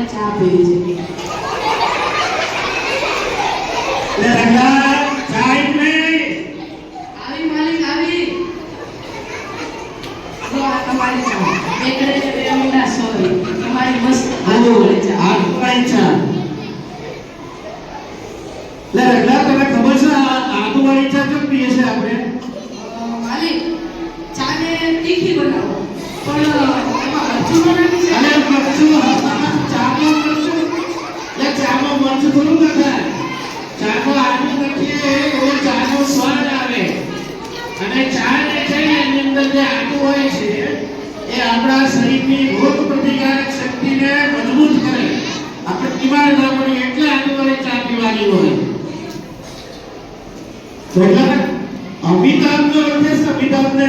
રંગાને ચા પીવી છે તમારી મસ્ત હાલો વળે ચા. તમે ખબર છે આ તમારી ચા કેમ પીએ છે આપણે? नहीं अमिताभ जो अर्थ अमिताभ ने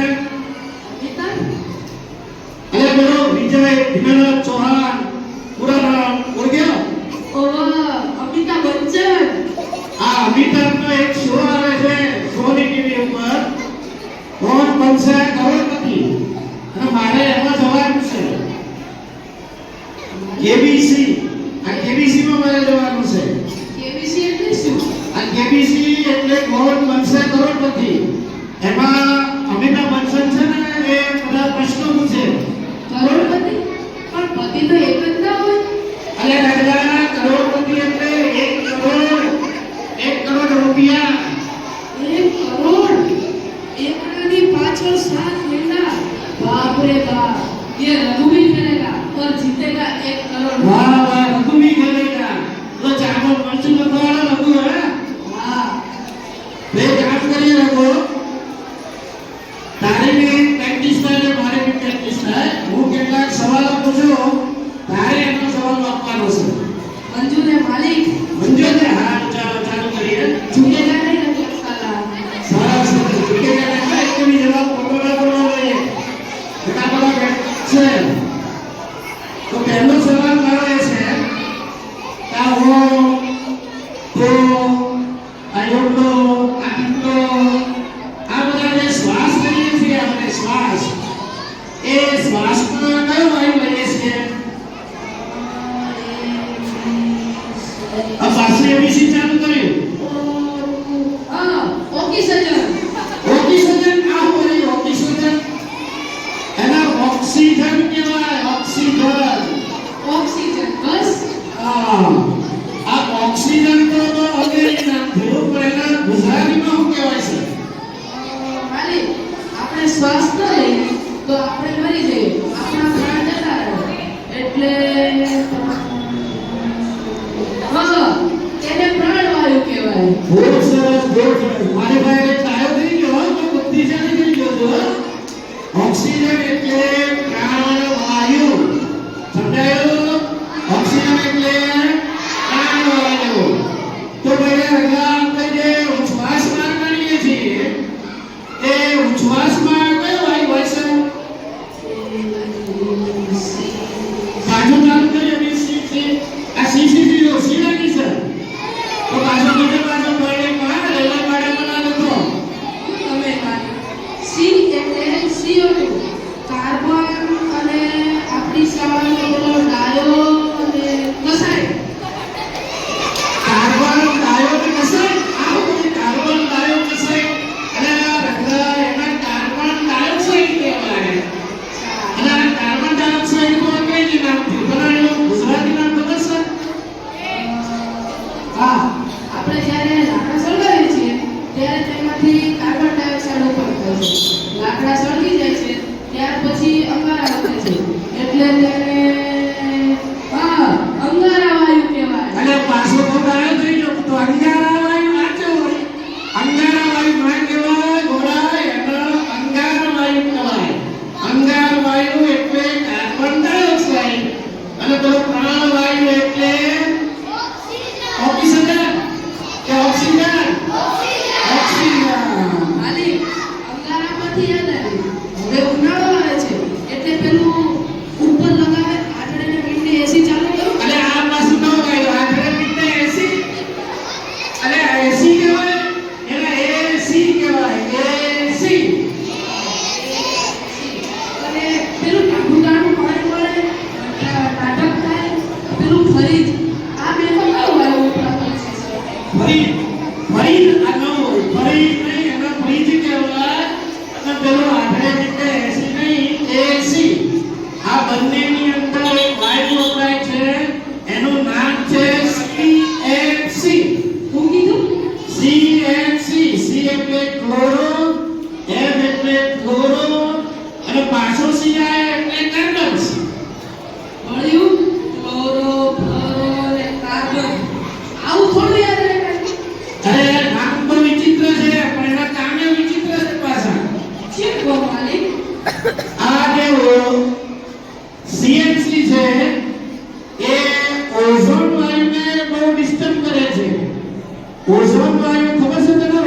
अरे बोलो विजय धीमेंद्र चौहान पूरा नाम बोल गया अमिताभ बच्चन हाँ अमिताभ का एक शो કેબીસી એટલે કોણ બનશે કરોડપતિ? એમાં અમિતા બચ્ચન છે ને એ બધા પ્રશ્નો પૂછે. કરોડપતિ? પણ પતિ તો એક જ ના હોય. અરે રાજા કરોડપતિ એટલે એક કરોડ. એક કરોડ રૂપિયા. એક કરોડ? એકની પાછળ સાત મહિના બાપ રે બાપ. ये रघुवीर करेगा और जीतेगा एक करोड़ હા આ ઓક્સિજન તો ગુજરાતીમાં કહેવાય છે? માલિક આપણે સ્વાસ્થ્ય લઈએ તો આપણે મરી જઈએ આપણા પ્રાણ જતા એટલે હા એને પ્રાણવાયુ કહેવાય. ખૂબ હા, આપણે જ્યારે લાકડા સળગાવીએ છીએ, ત્યારે તેમાંથી કાર્બન ડાયોક્સાઇડ ઉત્પન્ન થાય છે. લાકડા સળગી જાય છે, ત્યાર પછી અંગારા વધે છે. એટલે ઘોડો અને પાછો શિયાળ એટલે કાગળ મળ્યું ઘોડો ઘોડો ને કાગળ આવું થોડું યાદ રાખે અરે નામ પર વિચિત્ર છે પણ એના કામે વિચિત્ર છે પાછા. છે કહો માલિક? આ કેવો સીએનસી છે એ ઓઝોન વાયુને બહુ ડિસ્ટર્બ કરે છે. ઓઝોન વાયુ ખબર છે તમને